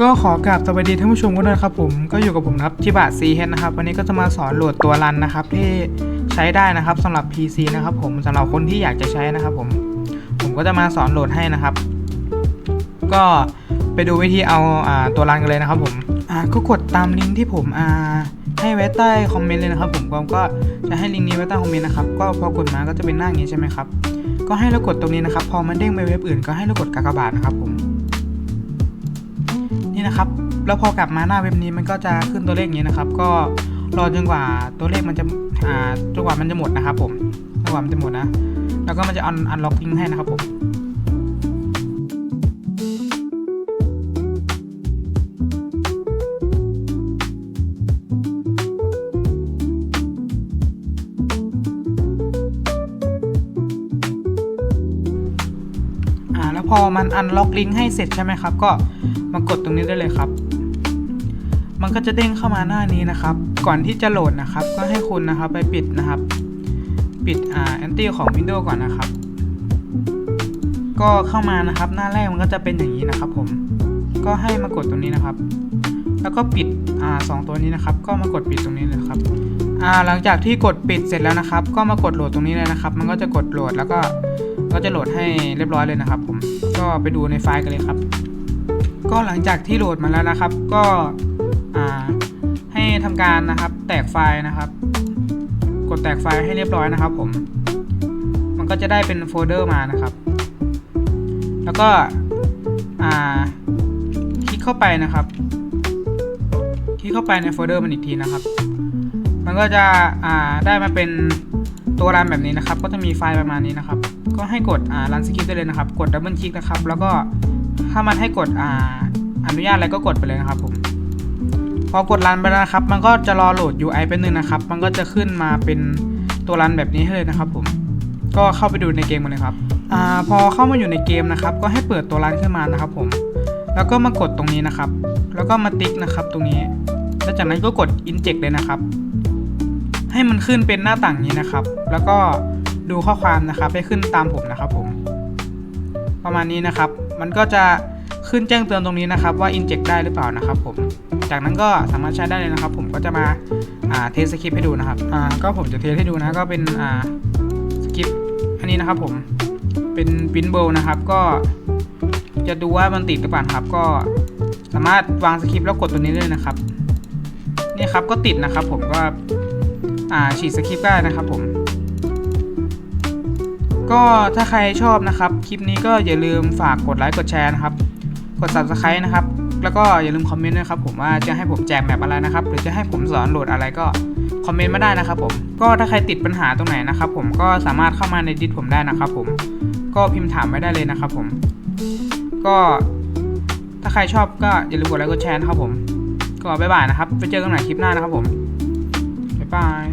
ก็ขอกราบสวัสดีท่านผู้ชมกันด้วยนะครับผมก็อยู่กับผมนะครับที่บาทซีเฮดนะครับวันนี้ก็จะมาสอนโหลดตัวรันนะครับที่ใช้ได้นะครับสำหรับ PC นะครับผมสำหรับคนที่อยากจะใช้นะครับผมผมก็จะมาสอนโหลดให้นะครับ ก็ไปดูวิธีเอาอตัวรันกันเลยนะครับผมอ่าก็กดตามลิงก์ที่ผมอ่าให้ไว้ใต้คอมเมนต์เลยนะครับผมผมก็จะให้ลิงก์นี้ไว้ใต้คอมเมนต์นะครับก็พอกดมาก็จะเป็นหน้าอย่างนี้ใช่ไหมครับก็ให้เรากดตรงนี้นะครับ พอมันเด้งไปเว็บอื่นก็ให้เรากดกากบาทนะครับผม นี่นะครับ แล้วพอกลับมาหน้าเว็บนี้มันก็จะขึ้นตัวเลขอย่างนี้นะครับ ก็รอจนกว่าตัวเลขมันจะอ่าจนกว่ามันจะหมดนะครับ ผมจนกว่ามันจะหมดนะ แล้วก็มันจะอันอันล็อกลิงก์ให้นะครับผมอ่าแล้วพอมันอันล็อกลิงก์ให้เสร็จใช่ไหมครับ ก็ มากดตรงนี้ได้เลยครับ มันก็จะเด้งเข้ามาหน้านี้นะครับ ก่อนที่จะโหลดนะครับ ก็ให้คุณนะครับไปปิดนะครับ ปิดอ่าแอนตี้ของ Windows ก่อนนะครับ ก็เข้ามานะครับ หน้าแรกมันก็จะเป็นอย่างนี้นะครับ ผม ก็ให้มากดตรงนี้นะครับ แล้วก็ปิดอ่าสองตัวนี้นะครับ ก็มากดปิดตรงนี้เลยครับอ่าหลังจากที่กดปิดเสร็จแล้วนะครับ ก็มากดโหลดตรงนี้เลยนะครับ มันก็จะกดโหลดแล้วก็ก็จะโหลดให้เรียบร้อยเลยนะครับ ผมก็ไปดูในไฟล์กันเลยครับ ก็หลังจากที่โหลดมาแล้วนะครับ ก็ให้ทำการนะครับ แตกไฟล์นะครับ กดแตกไฟล์ให้เรียบร้อยนะครับ ผม มันก็จะได้เป็นโฟลเดอร์มานะครับ แล้วก็คลิกเข้าไปนะครับ คลิกเข้าไปในโฟลเดอร์มันอีกทีนะครับ มันก็จะได้มาเป็นตัวรันแบบนี้นะครับ ก็จะมีไฟล์ประมาณนี้นะครับ ก็ให้กดรันสคริปต์ได้เลยนะครับ กดดับเบิลคลิกนะครับ แล้วก็ ถ้ามันให้กดอ่าอนุญาตอะไรก็กดไปเลยนะครับผม พอกดรันไปแล้วนะครับ มันก็จะรอโหลด UI เป็นหนึ่งนะครับ มันก็จะขึ้นมาเป็นตัวรันแบบนี้ให้เลยนะครับผม ก็เข้าไปดูในเกมกันเลยครับอ่าพอเข้ามาอยู่ในเกมนะครับ ก็ให้เปิดตัวรันขึ้นมานะครับผม แล้วก็มากดตรงนี้นะครับ แล้วก็มาติ๊กนะครับตรงนี้ แล้วจากนั้นก็กด inject เลยนะครับ ให้มันขึ้นเป็นหน้าต่างนี้นะครับ แล้วก็ดูข้อความนะครับ ให้ขึ้นตามผมนะครับผม ประมาณนี้นะครับ มันก็จะขึ้นแจ้งเตือนตรงนี้นะครับว่า inject ได้หรือเปล่านะครับผม จากนั้นก็สามารถใช้ได้เลยนะครับ ผมก็จะมาเทสสคริปต์ให้ดูนะครับก็ผมจะเทสให้ดูนะก็เป็นสคริปต์อันนี้นะครับผมเป็นปินเบลนะครับ ก็จะดูว่ามันติดหรือเปล่าครับ ก็สามารถวางสคริปต์แล้วกดตัวนี้เลยนะครับ นี่ครับก็ติดนะครับ ผมก็อ่าฉีดสคริปต์ได้นะครับ ผม ก็ถ้าใครชอบนะครับ คลิปนี้ก็อย่าลืมฝากกดไลค์กดแชร์นะครับ กด subscribe นะครับ แล้วก็อย่าลืมคอมเมนต์นะครับผมว่าจะให้ผมแจกแมปอะไรนะครับ หรือจะให้ผมสอนโหลดอะไรก็คอมเมนต์มาได้นะครับผมก็ถ้าใครติดปัญหาตรงไหนนะครับ ผมก็สามารถเข้ามาในดิสผมได้นะครับ ผมก็พิมพ์ถามไว้ได้เลยนะครับ ผม ก็ถ้าใครชอบก็อย่าลืมกดไลค์กดแชร์นะครับผม ก็บ๊ายบายนะครับ ไปเจอกันใหม่คลิปหน้านะครับผม บ๊ายบาย